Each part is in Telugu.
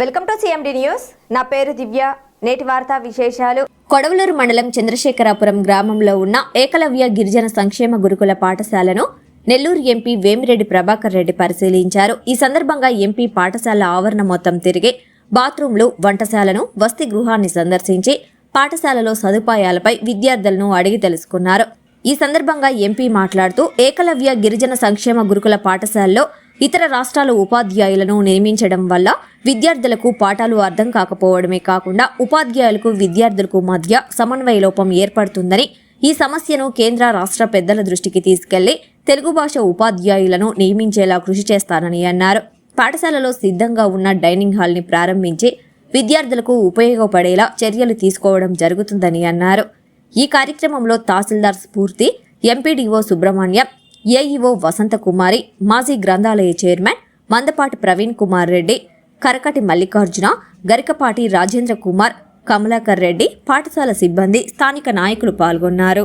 వెల్కమ్ టు సిఎండి న్యూస్ నా పేరు దివ్య. నేటి వార్తా విశేషాలు. కొడవలూరు మండలం చంద్రశేఖరాపురం గ్రామంలో ఉన్న ఏకలవ్య గిరిజన సంక్షేమ గురుకుల పాఠశాలను నెల్లూరు ఎంపీ వేమిరెడ్డి ప్రభాకర్ రెడ్డి పరిశీలించారు. ఈ సందర్భంగా ఎంపీ పాఠశాల ఆవరణ మొత్తం తిరిగి బాత్రూంలు వంటశాలను వసతి గృహాన్ని సందర్శించి పాఠశాలలో సదుపాయాలపై విద్యార్థులను అడిగి తెలుసుకున్నారు. ఈ సందర్భంగా ఎంపీ మాట్లాడుతూ ఏకలవ్య గిరిజన సంక్షేమ గురుకుల పాఠశాలలో ఇతర రాష్ట్రాల ఉపాధ్యాయులను నియమించడం వల్ల విద్యార్థులకు పాఠాలు అర్థం కాకపోవడమే కాకుండా ఉపాధ్యాయులకు విద్యార్థులకు మధ్య సమన్వయ లోపం ఏర్పడుతుందని ఈ సమస్యను కేంద్ర రాష్ట్ర పెద్దల దృష్టికి తీసుకెళ్ళి తెలుగు భాష ఉపాధ్యాయులను నియమించేలా కృషి చేస్తానని అన్నారు. పాఠశాలలో సిద్ధంగా ఉన్న డైనింగ్ హాల్ని ప్రారంభించి విద్యార్థులకు ఉపయోగపడేలా చర్యలు తీసుకోవడం జరుగుతుందని అన్నారు. ఈ కార్యక్రమంలో తహసీల్దార్ స్ఫూర్తి ఎంపీడీఓ సుబ్రహ్మణ్యం ఏఈఓ వసంతకుమారి మాజీ గ్రంథాలయ చైర్మన్ మందపాటి ప్రవీణ్ కుమార్ రెడ్డి కరకటి మల్లికార్జున గరికపాటి రాజేంద్ర కుమార్ కమలాకర్ రెడ్డి పాఠశాల సిబ్బంది స్థానిక నాయకులు పాల్గొన్నారు.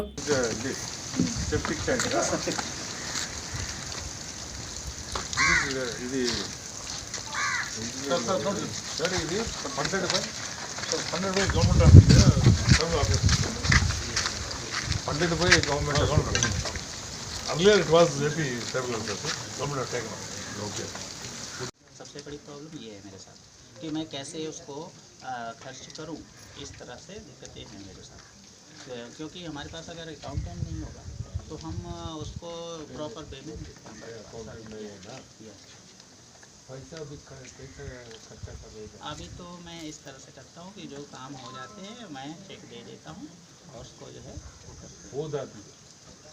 Government Earlier it was taken. Okay. सबसे बड़ी प्रॉब्लम ये है मेरे साथ कि मैं कैसे उसको खर्च करूँ इस तरह से दिक्कतें हैं मेरे साथ। क्योंकि हमारे पास अगर अकाउंटेंट नहीं होगा तो हम उसको प्रॉपर पेमेंट पैसा अभी तो मैं इस तरह से करता हूँ कि जो काम हो जाते हैं मैं चेक दे देता हूँ और उसको जो है वो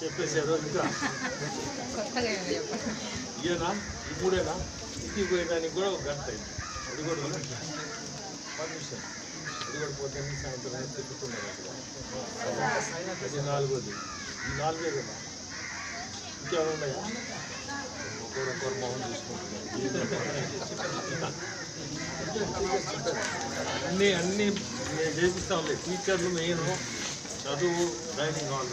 చెప్పేశారు ఇంకా. ఇయ్యనా? ఈ మూడేనా? ఇంటికి పోయడానికి కూడా ఒక గంట అయింది. అది కూడా. పర్మిషన్. అది కూడా పోతే సాయంత్రం తిప్పుతున్నారు. అది నాలుగోది. ఈ నాలుగే కదా. ఇంకేమైనా ఉన్నాయా? ఒకరొకరు మొహం చూసుకుంటున్నారు అన్నీ అన్నీ మేము చేపిస్తాంలే టీచర్లు మెయిన్ చదువు డైనింగ్ హాల్.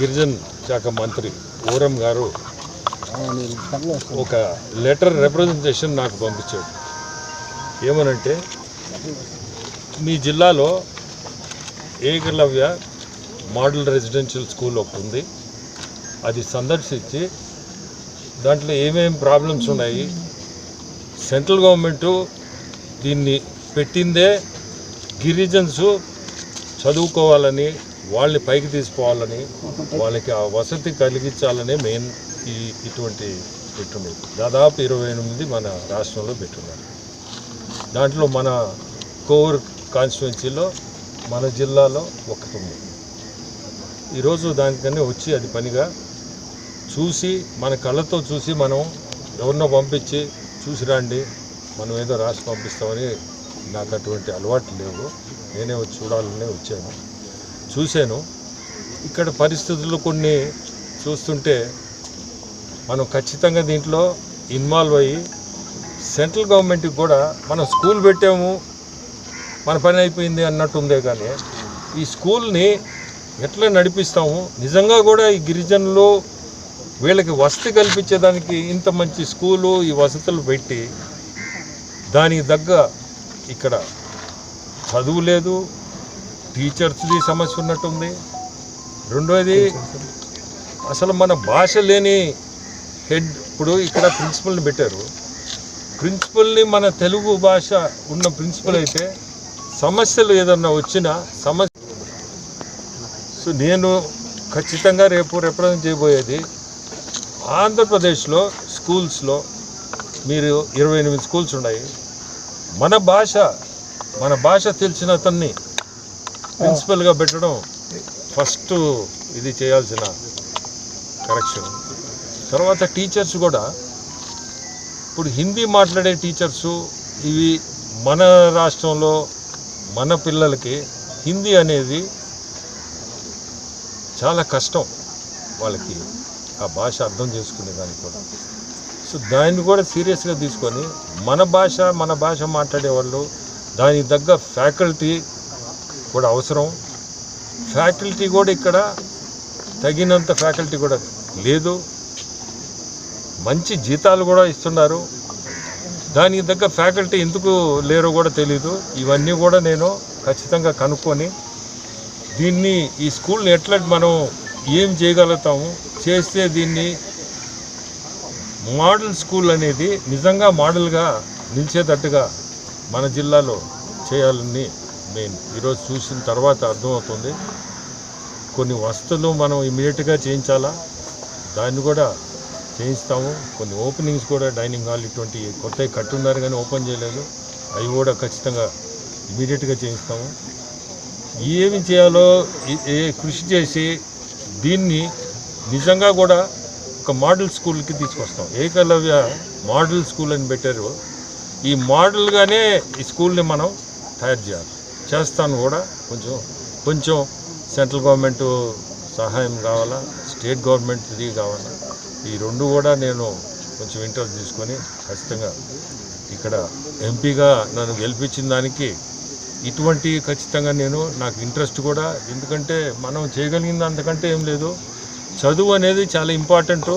గిరిజన్ శాఖ మంత్రి ఊరం గారు ఒక లెటర్ రిప్రజెంటేషన్ నాకు పంపించాడు. ఏమనంటే మీ జిల్లాలో ఏకలవ్య మోడల్ రెసిడెన్షియల్ స్కూల్ ఒకటి ఉంది. అది సందర్శించి దాంట్లో ఏమేం ప్రాబ్లమ్స్ ఉన్నాయి సెంట్రల్ గవర్నమెంటు దీన్ని పెట్టిందే గిరిజన్స్ చదువుకోవాలని వాళ్ళని పైకి తీసుకోవాలని వాళ్ళకి ఆ వసతి కలిగించాలనే మెయిన్ ఈ ఇటువంటి పెట్టున్నది దాదాపు ఇరవై ఎనిమిది మన రాష్ట్రంలో పెట్టున్నారు దాంట్లో మన కోవూర్ కాన్స్టిట్యున్సీలో మన జిల్లాలో ఒకటి ఉంది. ఈరోజు దానికనే వచ్చి అది పనిగా చూసి మన కళ్ళతో చూసి మనం ఎవరినో పంపించి చూసి రండి మనం ఏదో రాసి పంపిస్తామని నాకు అటువంటి అలవాట్లు లేవు. నేనే వచ్చి చూడాలనే వచ్చాను. చూశాను. ఇక్కడ పరిస్థితులు కొన్ని చూస్తుంటే మనం ఖచ్చితంగా దీంట్లో ఇన్వాల్వ్ అయ్యి సెంట్రల్ గవర్నమెంట్కి కూడా మనం స్కూల్ పెట్టాము మన పని అయిపోయింది అన్నట్టు ఉందే కానీ ఈ స్కూల్ని ఎట్లా నడిపిస్తాము? నిజంగా కూడా ఈ గిరిజనులు వీళ్ళకి వసతి కల్పించేదానికి ఇంత మంచి స్కూలు ఈ వసతులు పెట్టి దానికి తగ్గ ఇక్కడ చదువు లేదు టీచర్స్ది సమస్య ఉన్నట్టుంది. రెండోది అసలు మన భాష లేని హెడ్ ఇప్పుడు ఇక్కడ ప్రిన్సిపల్ని పెట్టారు. ప్రిన్సిపల్ని మన తెలుగు భాష ఉన్న ప్రిన్సిపల్ అయితే సమస్యలు ఏదన్నా వచ్చినా సమస్య సో నేను ఖచ్చితంగా రేపు రిప్రజెంట్ చేయబోయేది ఆంధ్రప్రదేశ్లో స్కూల్స్లో మీరు ఇరవై ఎనిమిది స్కూల్స్ ఉన్నాయి. మన భాష మన భాష తెలిసిన అతన్ని ప్రిన్సిపల్గా పెట్టడం ఫస్ట్ ఇది చేయాల్సిన కరెక్షన్ తర్వాత టీచర్స్ కూడా ఇప్పుడు హిందీ మాట్లాడే టీచర్సు ఇవి మన రాష్ట్రంలో మన పిల్లలకి హిందీ అనేది చాలా కష్టం వాళ్ళకి ఆ భాష అర్థం చేసుకునే దానికి కూడా. సో దాన్ని కూడా సీరియస్గా తీసుకొని మన భాష మన భాష మాట్లాడే వాళ్ళు దానికి తగ్గ ఫ్యాకల్టీ కూడా అవసరం. ఫ్యాకల్టీ కూడా ఇక్కడ తగినంత ఫ్యాకల్టీ కూడా లేదు. మంచి జీతాలు కూడా ఇస్తున్నారు. దానికి తగ్గ ఫ్యాకల్టీ ఎందుకు లేరో కూడా తెలీదు. ఇవన్నీ కూడా నేను ఖచ్చితంగా కనుక్కొని దీన్ని ఈ స్కూల్ని ఎట్లా మనం ఏం చేయగలుగుతాము? చేస్తే దీన్ని మోడల్ స్కూల్ అనేది నిజంగా మోడల్గా నిలిచేటట్టుగా మన జిల్లాలో చేయాలని మెయిన్. ఈరోజు చూసిన తర్వాత అర్థమవుతుంది. కొన్ని వసతులు మనం ఇమీడియట్గా చేయించాలా? దాన్ని కూడా చేయిస్తాము. కొన్ని ఓపెనింగ్స్ కూడా డైనింగ్ హాల్ ఇటువంటి కొత్తవి కట్టున్నారు కానీ ఓపెన్ చేయలేదు. అవి కూడా ఖచ్చితంగా ఇమీడియట్గా చేయిస్తాము. ఏమి చేయాలో ఏ- ఏ కృషి చేసి దీన్ని నిజంగా కూడా ఒక మోడల్ స్కూల్కి తీసుకొస్తాం. ఏకలవ్య మోడల్ స్కూల్ అని పెట్టారు. ఈ మోడల్గానే ఈ స్కూల్ని మనం తయారు చేయాలి. చేస్తాను కూడా. కొంచెం కొంచెం సెంట్రల్ గవర్నమెంట్ సహాయం కావాలా స్టేట్ గవర్నమెంట్ది కావాలా. ఈ రెండు కూడా నేను కొంచెం ఇంట్రెస్ట్ తీసుకొని ఖచ్చితంగా ఇక్కడ ఎంపీగా నన్ను గెలిపించిన దానికి ఇటువంటి ఖచ్చితంగా నేను నాకు ఇంట్రెస్ట్ కూడా. ఎందుకంటే మనం చేయగలిగింది అంతకంటే ఏం లేదు. చదువు అనేది చాలా ఇంపార్టెంటు.